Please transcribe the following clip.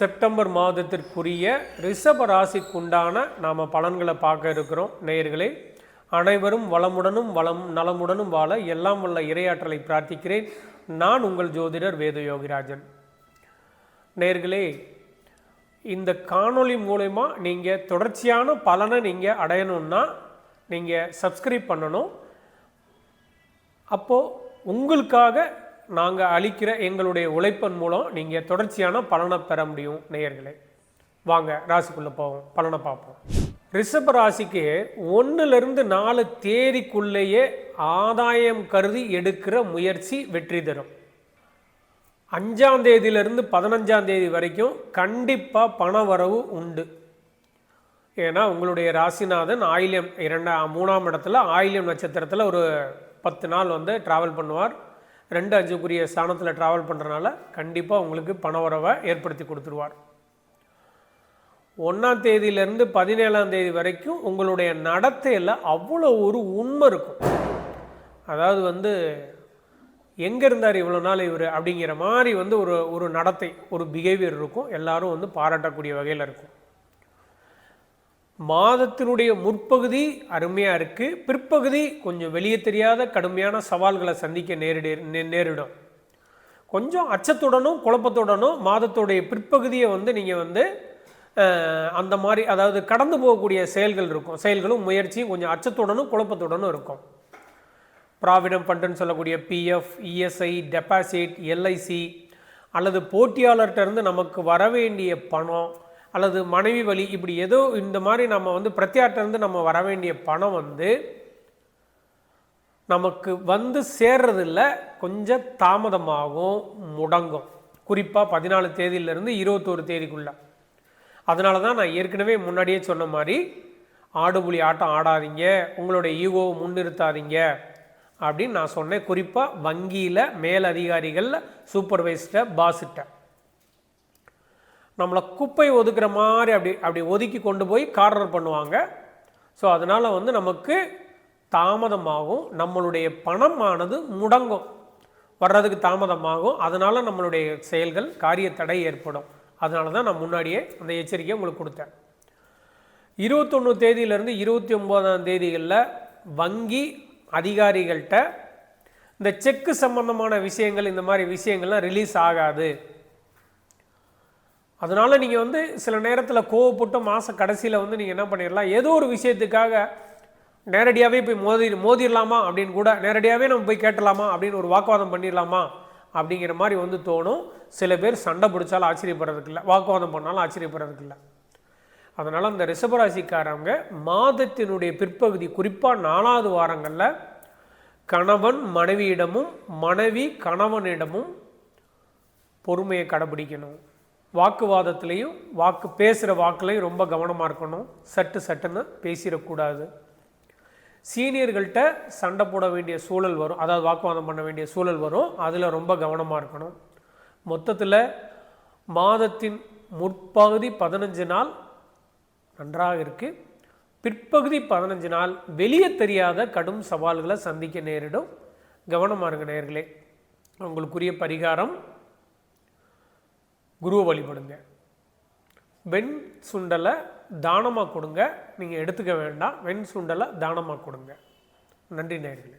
September மாதத்திற்குரிய ரிஷப ராசிக்குண்டான நாம் பலன்களை பார்க்க இருக்கிறோம். நேயர்களே அனைவரும் வளமுடனும் வளம் நலமுடனும் வாழ எல்லாம் வல்ல இறையாற்றலை பிரார்த்திக்கிறேன். நான் உங்கள் ஜோதிடர் வேத யோகிராஜன் நேர்களே இந்த காணொளி மூலயமா நீங்கள் தொடர்ச்சியான பலனை நீங்கள் அடையணும்னா நீங்கள் சப்ஸ்கிரைப் பண்ணணும். அப்போது உங்களுக்காக நாங்கள் அளிக்கிற எங்களுடைய உழைப்பன் மூலம் நீங்கள் தொடர்ச்சியான பலனை பெற முடியும் நேயர்களே. வாங்க ராசிக்குள்ளே போவோம். பலனை பார்ப்போம். ரிஷப ராசிக்கு ஒன்றுலேருந்து நாலு தேதிக்குள்ளேயே ஆதாயம் கருதி எடுக்கிற முயற்சி வெற்றி தரும். அஞ்சாம் தேதியிலிருந்து பதினஞ்சாம் தேதி வரைக்கும் கண்டிப்பாக பண வரவு உண்டு. ஏன்னா உங்களுடைய ராசிநாதன் ஆயிலியம் இரண்டா மூணாம் இடத்துல ஆயிலியம் நட்சத்திரத்தில் ஒரு பத்து நாள் வந்து ட்ராவல் பண்ணுவார். ரெண்டு அஞ்சுக்குரிய ஸ்தானத்தில் ட்ராவல் பண்ணுறனால கண்டிப்பாக உங்களுக்கு பண உறவை ஏற்படுத்தி கொடுத்துருவார். ஒன்றாம் தேதியிலேருந்து பதினேழாம் தேதி வரைக்கும் உங்களுடைய நடத்தையில் அவ்வளோ ஒரு உண்மை இருக்கும். அதாவது வந்து எங்கே இருந்தார் இவ்வளோ நாள் இவர் அப்படிங்கிற மாதிரி வந்து ஒரு ஒரு நடத்தை ஒரு பிஹேவியர் இருக்கும். எல்லாரும் வந்து பாராட்டக்கூடிய வகையில் இருக்கும். மாதத்தினுடைய முற்பகுதி அருமையாக இருக்குது பிற்பகுதி கொஞ்சம் வெளியே தெரியாத கடுமையான சவால்களை சந்திக்க நேரிட நே- நேரிடும். கொஞ்சம் அச்சத்துடனும் குழப்பத்துடனும் மாதத்துடைய பிற்பகுதியை வந்து நீங்கள் வந்து அந்த மாதிரி அதாவது கடந்து போகக்கூடிய செயல்கள் இருக்கும். செயல்களும் முயற்சியும் கொஞ்சம் அச்சத்துடனும் குழப்பத்துடனும் இருக்கும். ப்ராவிடம் ஃபண்டுன்னு சொல்லக்கூடிய பிஎஃப் இஎஸ்ஐ டெபாசிட் எல்ஐசி அல்லது போட்டியாளர்கிட்ட இருந்து நமக்கு வர வேண்டிய பணம் அல்லது மனைவி வழி இப்படி ஏதோ இந்த மாதிரி நம்ம வந்து பிரத்யார்ட்ட நம்ம வர வேண்டிய பணம் வந்து நமக்கு வந்து சேர்றதில்ல கொஞ்சம் தாமதமாகும் முடங்கும். குறிப்பாக பதினாலு தேதியிலேருந்து இருபத்தோரு தேதிக்குள்ள. அதனால தான் நான் ஏற்கனவே முன்னாடியே சொன்ன மாதிரி ஆடுபுலி ஆட்டம் ஆடாதீங்க உங்களுடைய ஈகோவை முன்னிறுத்தாதீங்க அப்படின்னு நான் சொன்னேன். குறிப்பாக வங்கியில் மேல் சூப்பர்வைஸ்ட பாஸ்கிட்ட நம்மளை குப்பை ஒதுக்குற மாதிரி அப்படி அப்படி ஒதுக்கி கொண்டு போய் கார்னர் பண்ணுவாங்க. ஸோ அதனால் வந்து நமக்கு தாமதமாகும். நம்மளுடைய பணமானது முடங்கும். வர்றதுக்கு தாமதமாகும். அதனால் நம்மளுடைய செயல்கள் காரிய தடை ஏற்படும். அதனால தான் நான் முன்னாடியே அந்த எச்சரிக்கையை உங்களுக்கு கொடுத்தேன். இருபத்தொன்று தேதியிலேருந்து இருபத்தி ஒம்போதாம் தேதிகளில் வங்கி அதிகாரிகள்கிட்ட இந்த செக்கு சம்பந்தமான விஷயங்கள் இந்த மாதிரி விஷயங்கள்லாம் ரிலீஸ் ஆகாது. அதனால் நீங்கள் வந்து சில நேரத்தில் கோவப்பட்டு மாத கடைசியில் வந்து நீங்கள் என்ன பண்ணிடலாம் ஏதோ ஒரு விஷயத்துக்காக நேரடியாகவே போய் மோதி மோதிடலாமா அப்படின்னு கூட நேரடியாகவே நம்ம போய் கேட்டலாமா அப்படின்னு ஒரு வாக்குவாதம் பண்ணிடலாமா அப்படிங்கிற மாதிரி வந்து தோணும். சில பேர் சண்டை பிடிச்சாலும் ஆச்சரியப்படுறதுக்கு இல்லை. வாக்குவாதம் பண்ணாலும் ஆச்சரியப்படுறதுக்கு இல்லை. அதனால் அந்த ரிஷபராசிக்காரவங்க மாதத்தினுடைய பிற்பகுதி குறிப்பாக நாலாவது வாரங்களில் கணவன் மனைவியிடமும் மனைவி கணவனிடமும் பொறுமையை கடைபிடிக்கணும். வாக்குவாதத்துலேயும் வாக்கு பேசுகிற வாக்குலையும் ரொம்ப கவனமாக இருக்கணும். சட்டு சட்டுன்னு பேசிடக்கூடாது. சீனியர்கள்ட்ட சண்டை போட வேண்டிய சூழல் வரும். அதாவது வாக்குவாதம் பண்ண வேண்டிய சூழல் வரும். அதில் ரொம்ப கவனமாக இருக்கணும். மொத்தத்தில் மாதத்தின் முற்பகுதி பதினஞ்சு நாள் நன்றாக இருக்குது பிற்பகுதி பதினஞ்சு நாள் வெளியே தெரியாத கடும் சவால்களை சந்திக்க நேரிடும். கவனமாக இருங்க நேர்களே உங்களுக்குரிய பரிகாரம் குருவை வழிபடுங்க. வெண் சுண்டலை தானமாக கொடுங்க. நீங்கள் எடுத்துக்க வேண்டாம். வெண் சுண்டலை தானமாக கொடுங்க. நன்றி நேர்களே